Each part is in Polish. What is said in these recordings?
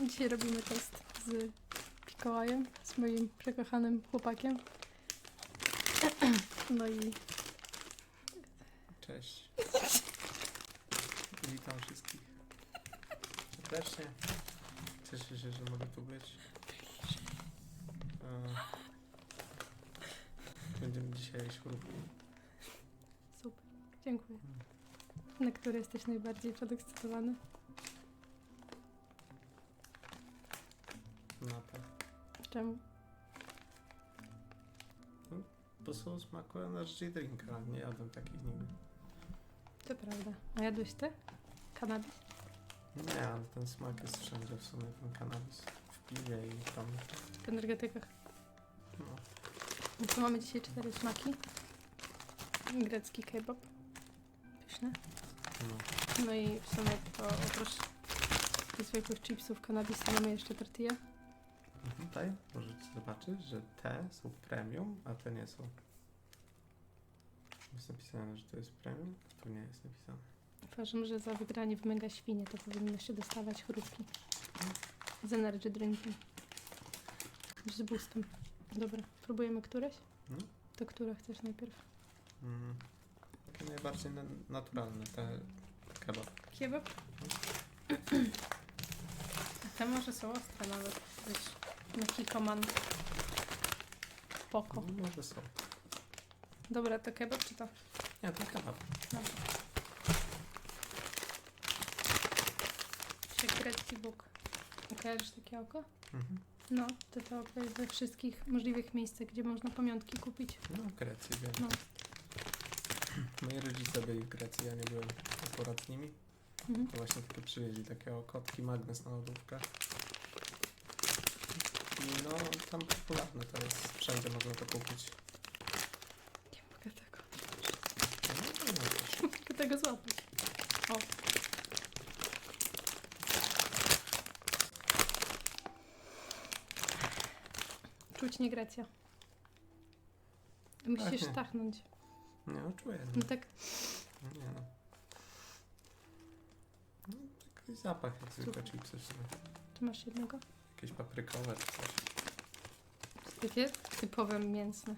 Dzisiaj robimy test z Mikołajem, z moim przekochanym chłopakiem. No i Cześć. Witam wszystkich. Serdecznie. Cieszę się, że mogę tu być. E, Będziemy dzisiaj chrupki. super. Dziękuję. Na który jesteś najbardziej podekscytowany? To. Czemu? Bo są smaku energy drinka. Nie jadłem takich nigdy. To prawda. A jadłeś ty? Kanabis? Nie, ale ten smak jest wszędzie w sumie, ten kanabis. W piwie i tam. W energetykach. No. No to mamy dzisiaj cztery smaki. Grecki kebab. Pyszne. no. No i w sumie to oprócz tych zwykłych chipsów kanabisa mamy jeszcze tortilla. Tutaj możecie zobaczyć, że te są premium, a te nie są. Jest napisane, że to jest premium, a tu nie jest napisane. Uważam, że za wygranie w mega świnie to powinno się dostawać chrupki. Z energy drinkiem. Z boostem. Dobra, próbujemy któreś? No. To które chcesz najpierw? Mm. Takie najbardziej na naturalne, te kebab. Kebab? A te może są ostre nawet. Wiesz, na kikoman. Spoko. No, może są. Dobra, to kebab czy to? Nie, to kebab. Czy grecki bóg? Kojarzysz takie oko? Mhm. No, to to jest we wszystkich możliwych miejscach, gdzie można pamiątki kupić. No, w Grecji wiem. No. Moi rodzice byli w Grecji, ja nie byłem akurat z nimi. Mhm. To właśnie takie przywieźli takiego kotki magnes na lodówkę. No, tam popularne to jest, wszędzie można to kupić. Nie mogę tego. No, no, też. Nie mogę tego złapać. O. Czuć nie Grecja. Musisz Ach, nie. tachnąć. Nie, no czuję. No No. tak, No Nie no. No, taki zapach jak zwykłe chipsy w sumie. tu masz jednego. Jakieś paprykowe czy coś. Takie typowe mięsne.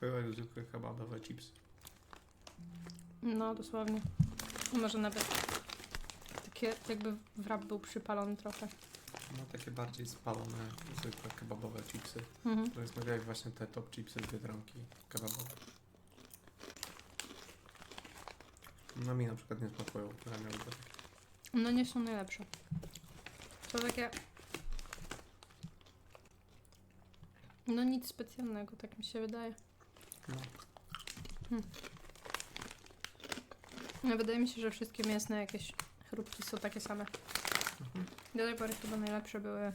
Były jak zwykłe kebabowe chipsy. No, dosłownie. Może nawet takie jakby wrap był przypalony trochę. No takie bardziej spalone, zwykłe kebabowe chipsy. Mhm. To jest mega jak właśnie te top chipsy z Biedronki kebabowe. No mi na przykład nie smakują, które. No nie są najlepsze. To takie... No nic specjalnego, tak mi się wydaje. No. No, wydaje mi się, że wszystkie mięsne jakieś chrupki są takie same. Mhm. Do tej pory chyba najlepsze były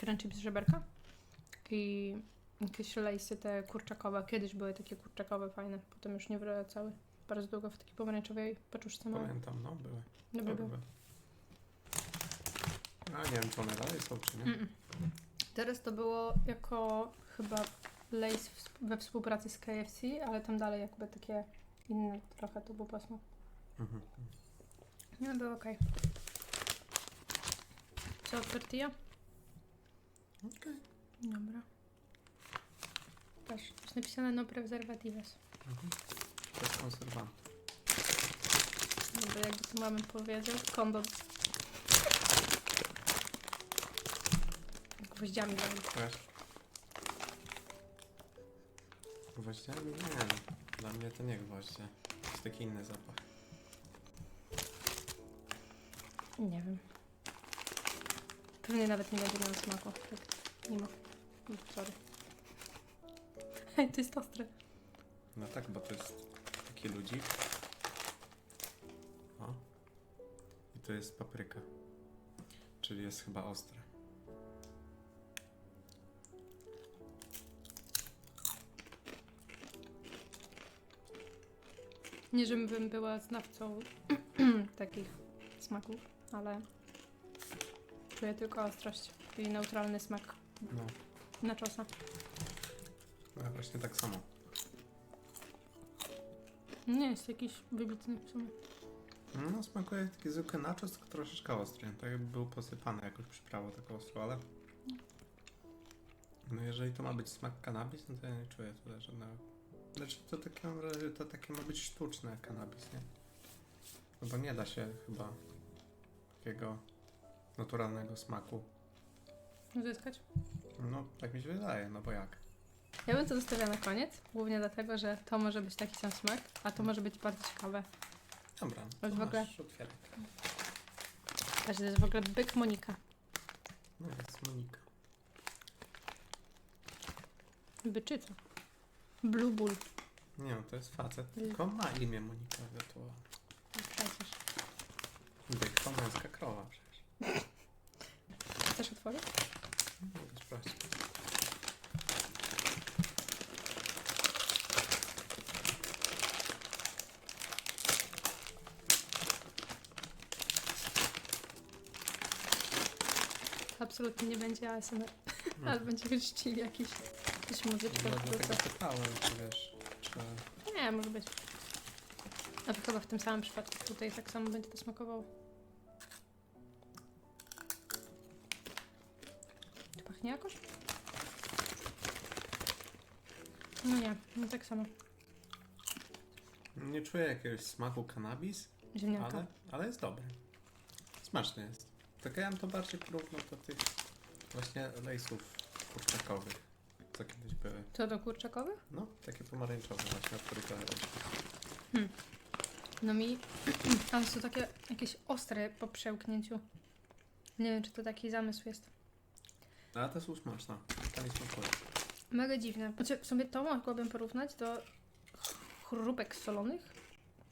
crunchips z żeberka i jakieś lejsy te kurczakowe. Kiedyś były takie kurczakowe fajne, potem już nie wracały. Bardzo długo w takiej pomarańczowej paczuszce małej. Pamiętam, no były. Dobre były. były. A nie wiem czy one dalej są czy nie. Mm-mm. Teraz to było jako chyba w- we współpracy z KFC, ale tam dalej jakby takie inne trochę to był posmak. Mhm. No było okej. Co, tortilla? Okej. Dobra. Też jest napisane no preservatives. Mhm. To jest konserwant. Dobra, jakby tu mamy powiedzieć, kondom. Gwoździami dali. Wiesz? Gwoździami? Nie no. Dla mnie to nie gwoździe. To jest taki inny zapach. Nie wiem. Pewnie nawet nie będzie miał smaku. Tak, nie ma. No, Sorry. Hej, to jest ostre. No tak, bo to jest taki ludzik. O. I to jest papryka. Czyli jest chyba ostre. Nie, żebym była znawcą takich smaków, ale czuję tylko ostrość i neutralny smak No. na czosa. no ja właśnie tak samo. Nie jest jakiś wybitny w sumie. No, smakuje taki zwykły nachos, tylko troszeczkę ostry. Tak jakby był posypany jakoś przyprawą taką ostrą, ale... No jeżeli to ma być smak kanabis, no to ja nie czuję tutaj żadnego... Znaczy to takie, to takie ma być sztuczne kanabis, nie? No bo nie da się chyba takiego naturalnego smaku. Zyskać. No, tak mi się wydaje, no bo jak? Ja bym to zostawiała na koniec, głównie dlatego, że to może być taki sam smak, a to może być bardzo ciekawe. Dobra, to w ogóle- masz to jest w ogóle byk Monika. No jest Monika. Byczyca. Blue Bull. Nie no, to jest facet, tylko ma imię Monika Wiatłowa. Przecież. Byk to męska krowa przecież. Chcesz otworzyć? Mogę sprawdzić. Absolutnie nie będzie ASMR. Mm. Ale będzie chrzcili jakiś, jakiś muzyczkę No, dlatego pytałem, czy wiesz, czy... Nie, może być. A to chyba w tym samym przypadku tutaj tak samo będzie to smakowało. Czy pachnie jakoś? No nie, no tak samo. Nie czuję jakiegoś smaku kanabis, Ziemniaka. ale, ale jest dobry. Smaczny jest. Tylko ja bym to bardziej porównał do tych właśnie lejsów kurczakowych, co kiedyś były. Co do kurczakowych? No, takie pomarańczowe właśnie, o których gadałeś. No mi... Ale są takie jakieś ostre po przełknięciu. Nie wiem, czy to taki zamysł jest. No, Ale te są smaczne. To nie smakuje. Mega dziwne. Znaczy, w sumie to mogłabym porównać do chrupek solonych,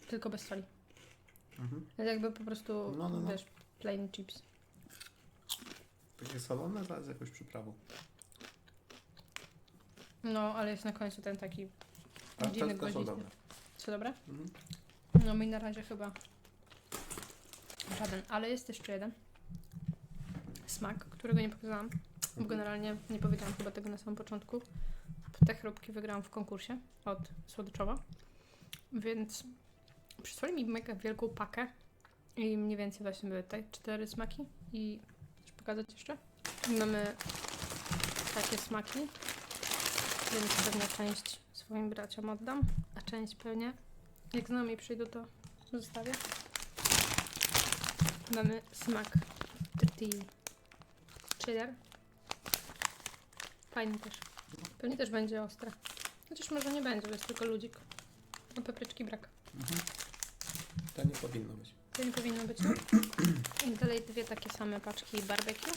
tylko bez soli. Mhm. To jakby po prostu, No, no, no. wiesz, plain chips. Takie solone, ale z jakąś przyprawą. No, ale jest na końcu ten taki dziwny, te, te są gwoździsty. dobre. Co dobra? Mhm. No mi na razie chyba żaden, ale jest jeszcze jeden smak, którego nie pokazałam. Bo Mhm. generalnie nie powiedziałam chyba tego na samym początku. Te chrupki wygrałam w konkursie od Słodyczowa. Więc przysłali mi mega wielką pakę i mniej więcej właśnie były te cztery smaki i pokazać jeszcze? Mamy takie smaki, więc pewnie część swoim braciom oddam, a część pewnie jak znajomi przyjdą to zostawię. Mamy smak tortilli cheddar. Fajny też. Pewnie też będzie ostre. Chociaż może nie będzie, bo jest tylko ludzik. A papryczki brak. Mhm. To nie powinno być. To nie powinno być. no. I dalej dwie takie same paczki barbecue.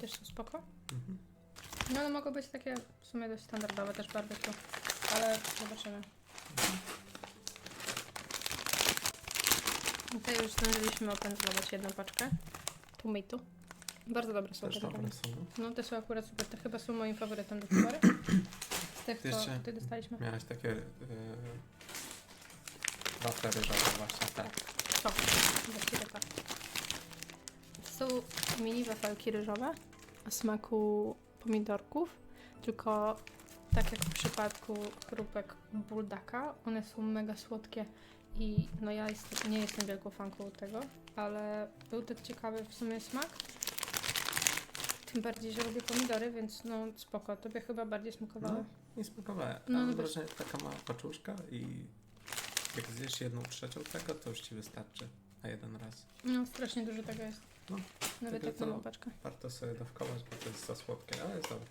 Też są spoko. Mhm. No ale mogą być takie w sumie dość standardowe też barbecue. Ale zobaczymy. Tutaj już zdążyliśmy opędzlować jedną paczkę. Tomato. Bardzo dobre są Też te dobre są. no. No te są akurat super. To chyba są moim faworytem do tej pory. Z tych, co Jeszcze- dostaliśmy. Miałeś takie yy, wafle ryżowe właśnie, tak. To, właściwie tak. To są mini wafelki ryżowe o smaku pomidorków, tylko tak jak w przypadku chrupek buldaka, one są mega słodkie i no ja jest, nie jestem wielką fanką tego, ale był tak ciekawy w sumie smak. Tym bardziej, że lubię pomidory, więc no spoko, tobie chyba bardziej smakowały. No, nie smakowałem. No, No, no Mam też. wrażenie, że taka mała paczuszka i jak zjesz jedną trzecią tego, to już ci wystarczy na jeden raz. No strasznie dużo tego jest. No, Nawet to- małą paczkę. Warto sobie dawkować, bo to jest za słodkie, ale jest dobre.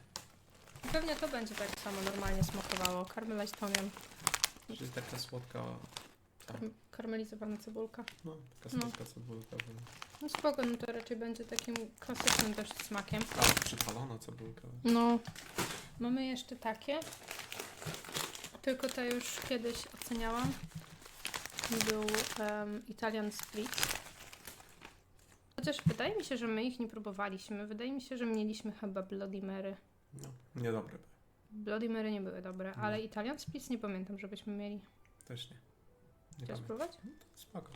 Pewnie to będzie tak samo normalnie smakowało. Caramelized tom yum. Czyli taka słodka, tak, Karm- karmelizowana cebulka. no, taka No. słodka cebulka. No. No spoko, no to raczej będzie takim klasycznym też smakiem. A, przypalona cebulka. No, mamy jeszcze takie. Tylko te już kiedyś oceniałam. Był um, Italian Split. Chociaż wydaje mi się, że my ich nie próbowaliśmy. Wydaje mi się, że mieliśmy chyba Bloody Mary. No, niedobre. Bloody Mary nie były dobre, No. ale Italian Split nie pamiętam, żebyśmy mieli. Też nie. Nie Chcesz pamiętam. spróbować? Spoko.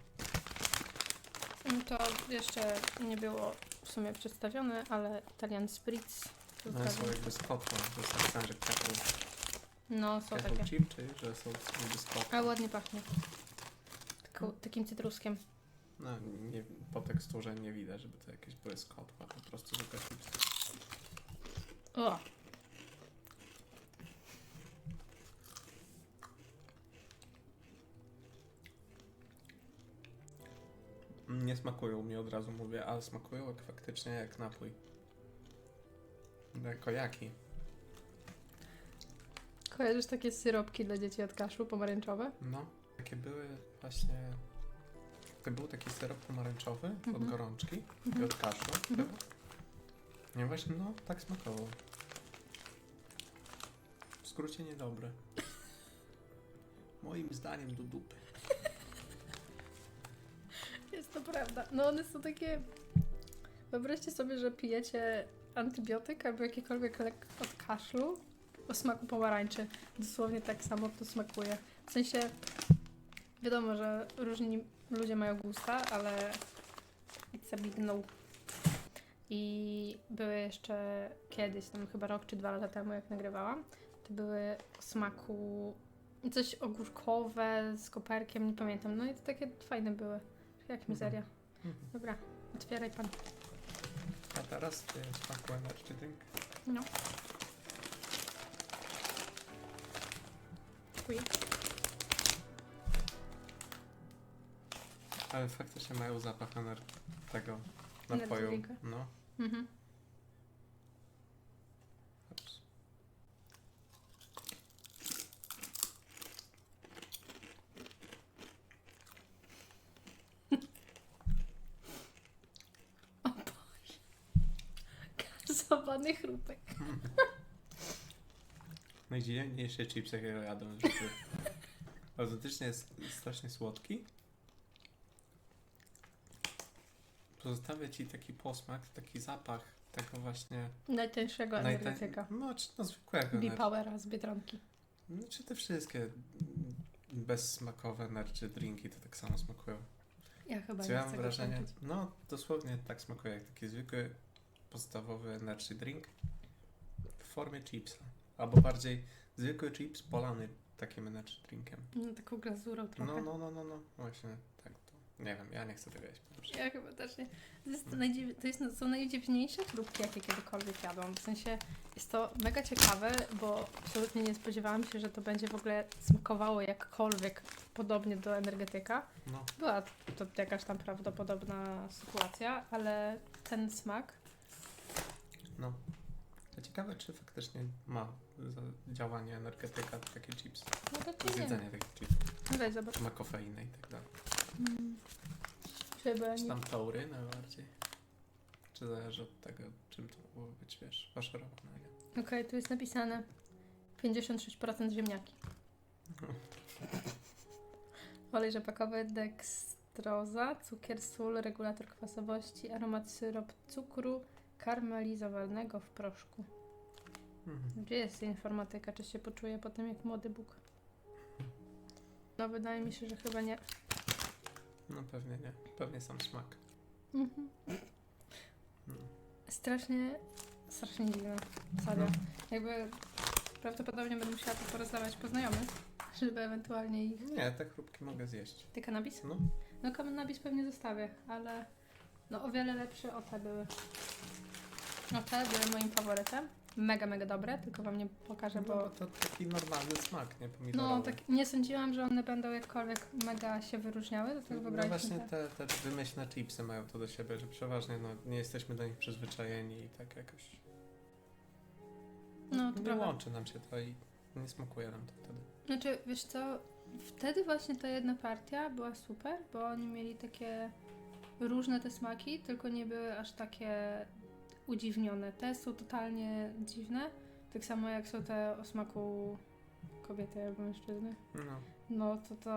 No to jeszcze nie było w sumie przedstawione, ale Italian Spritz. No są jakby z kotła, to jest tak że. No, są Kettle takie. chip, czy że są skop? A ładnie pachnie. Taką, takim cytruskiem. No, nie, po teksturze nie widać, żeby to jakieś były skotła, po prostu zwykłe chipsy. O! Nie smakują mi od razu mówię, ale smakują jak faktycznie jak napój. Jako jaki? Kojarzysz takie syropki dla dzieci od kaszlu pomarańczowe? No, takie były właśnie. To był taki syrop pomarańczowy od Mhm. gorączki i Mhm. od kaszlu. Mhm. chyba. Nie właśnie, no tak smakował. W skrócie niedobry. Moim zdaniem do dupy. Jest to prawda. No one są takie... Wyobraźcie sobie, że pijecie antybiotyk albo jakikolwiek lek od kaszlu o smaku pomarańczy. Dosłownie tak samo to smakuje. W sensie, wiadomo, że różni ludzie mają gusta, ale it's a big no. I były jeszcze kiedyś, tam chyba rok czy dwa lata temu, jak nagrywałam, to były o smaku coś ogórkowe z koperkiem, nie pamiętam. No i to takie fajne były. Jak mizeria. Mhm. Dobra, otwieraj pan. A teraz ty smaku energy drink. No. Dziękuję. Ale faktycznie mają zapach ener- tego napoju. drinka. No. Mhm. Ups. Gazowany chrupek. Najdziwniejszy chips, jakiego jadłem w życiu. Autentycznie jest strasznie słodki. Pozostawia ci taki posmak, taki zapach tego właśnie... Najtańszego najtań- energetyka. No, czy no zwykłego. B-Powera z Biedronki. No, czy te wszystkie bezsmakowe energy drinki to tak samo smakują. Ja chyba Co nie ja mam wrażenie, no dosłownie tak smakuje jak taki zwykły, podstawowy energy drink w formie chipsa. Albo bardziej zwykły chips polany takim energy drinkiem. No, taką glazurą trochę. No, no, no, no, no, właśnie tak. Nie wiem, ja nie chcę tego jeść. Ja chyba też nie. To, jest najdziw... to jest, są najdziwniejsze chrupki, jakie kiedykolwiek jadłam. W sensie jest to mega ciekawe, bo absolutnie nie spodziewałam się, że to będzie w ogóle smakowało jakkolwiek podobnie do energetyka. No, Była to jakaś tam prawdopodobna sytuacja, ale ten smak. no. Ciekawe, czy faktycznie ma działanie energetyka taki chips. No to nie. Zjedzenie takich chipsów. No zobacz. Czy ma kofeinę i tak dalej. Chyba Czy nie. tam taurynę bardziej? Czy zależy od tego, czym to mogło być, wiesz, faszerowane? nie? Okej, tu jest napisane 56% ziemniaki. Olej rzepakowy, dekstroza, cukier, sól, regulator kwasowości, aromat syrop cukru karmelizowanego w proszku. Mhm. Gdzie jest informatyka? Czy się poczuje potem jak młody Bóg? No wydaje mi się, że chyba nie. No pewnie nie. Pewnie sam smak. Mhm. No. Strasznie, strasznie dziwne. Serio. No. Jakby prawdopodobnie będę musiała to porozdawać po znajomych, żeby ewentualnie ich... Nie, te chrupki mogę zjeść. Ty kanabis? No, No kanabis pewnie zostawię, ale no o wiele lepsze o te były. O te były moim faworytem. Mega, mega dobre, tylko wam nie pokażę, no bo bo... to taki normalny smak, nie? Pomidorowy. No, tak nie sądziłam, że one będą jakkolwiek mega się wyróżniały, do tego No wybraliśmy właśnie te. te, te wymyślne chipsy mają to do siebie, że przeważnie no, nie jesteśmy do nich przyzwyczajeni i tak jakoś No, to nie prawda. łączy nam się to i nie smakuje nam to wtedy. Znaczy, wiesz co, wtedy właśnie ta jedna partia była super, bo oni mieli takie różne te smaki, tylko nie były aż takie udziwnione. Te są totalnie dziwne, tak samo jak są te o smaku kobiety albo mężczyzny. No, No to to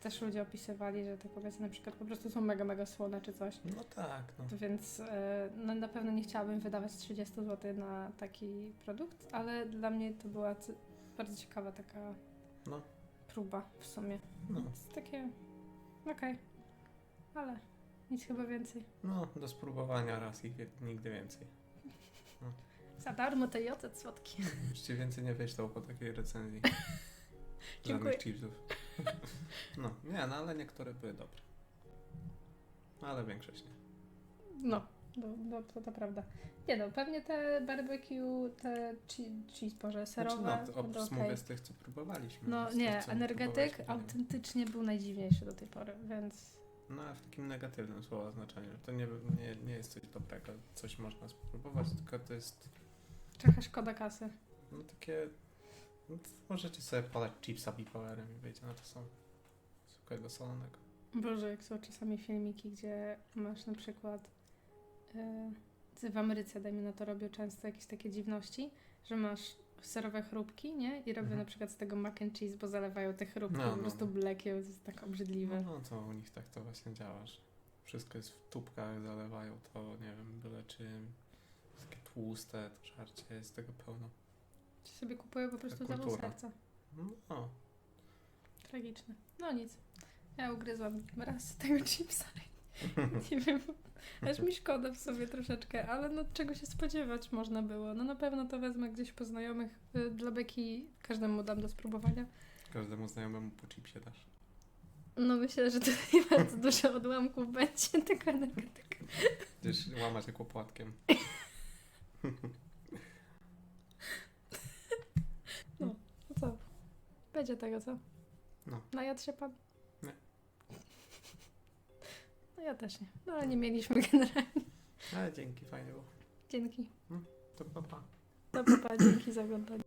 też ludzie opisywali, że te kobiety na przykład po prostu są mega, mega słone czy coś. no tak, no. To Więc e, no, na pewno nie chciałabym wydawać 30 zł na taki produkt, ale dla mnie to była bardzo ciekawa taka No. próba w sumie. No, Więc takie okej, ale nic chyba więcej. no, do spróbowania raz i wie- nigdy więcej. Za darmo te jocet słodki. Już ci więcej nie wyślał po takiej recenzji. Dziękuję. Żadnych chipsów. No, nie, no ale niektóre były dobre. No, ale większość nie. No, no, no to, to prawda. Nie no, pewnie te barbecue, te chi- cheese, boże, serowe Znaczy, no, będą oprócz okej. mówię z tych, co próbowaliśmy. No z nie, energetyk próbowaliśmy, to nie. autentycznie był najdziwniejszy do tej pory, więc No, w takim negatywnym słowa znaczeniu. To nie, nie, nie jest coś dobrego, coś można spróbować, tylko to jest trochę szkoda kasy. no takie... No, to możecie sobie podać chipsa bipowerem i wyjdzie na to samo. Zwykłego solonego. Boże, jak są czasami filmiki, gdzie masz na przykład yy, w Ameryce, dajmy na to, robią często jakieś takie dziwności, że masz serowe chrupki, nie? I robią Mhm. na przykład z tego mac and cheese, bo zalewają te chrupki No, po no, prostu no. mlekiem, to jest tak obrzydliwe. No, no to u nich tak to właśnie działa, że wszystko jest w tubkach, zalewają to, nie wiem, byle czym. Takie tłuste, to żarcie, jest tego pełno. Ci sobie kupują po prostu zawał serca. No, Tragiczne. No nic. Ja ugryzłam raz tego chipsa. Nie wiem, aż mi szkoda w sobie troszeczkę, ale no czego się spodziewać można było. No na pewno to wezmę gdzieś po znajomych. Y, Dla Beki każdemu dam do spróbowania. każdemu znajomemu po chipsie dasz. No myślę, że to nie bardzo dużo odłamków będzie tego energetyka. Gdzieś łamać jak łopłatkiem. No co? Będzie tego, co? No. Najadł się pan? Nie. No ja też nie. No ale nie mieliśmy generalnie. Ale dzięki, fajnie było. Dzięki. To pa, pa. Dobra, pa, dzięki za oglądanie.